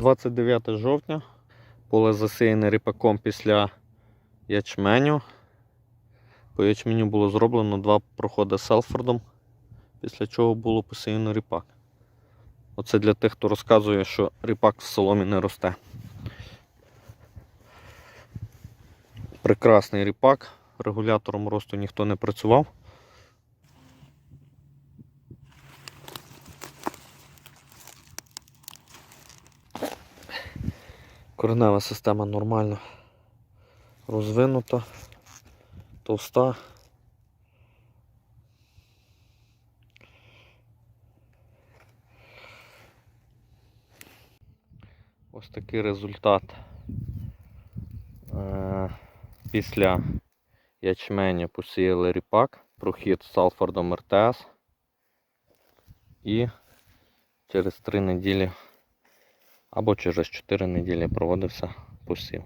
29 жовтня. Поле засіяне ріпаком після ячменю. По ячменю було зроблено два проходи селфордом, після чого було посіяно ріпак. Оце для тих, хто розказує, що ріпак в соломі не росте. Прекрасний ріпак. Регулятором росту ніхто не працював. Коренева система нормально розвинута, товста. Ось такий результат Е, після ячменю посіяли ріпак, прохід з Салфордом РТС і через 3 неділі або через 4 неділі проводився посів.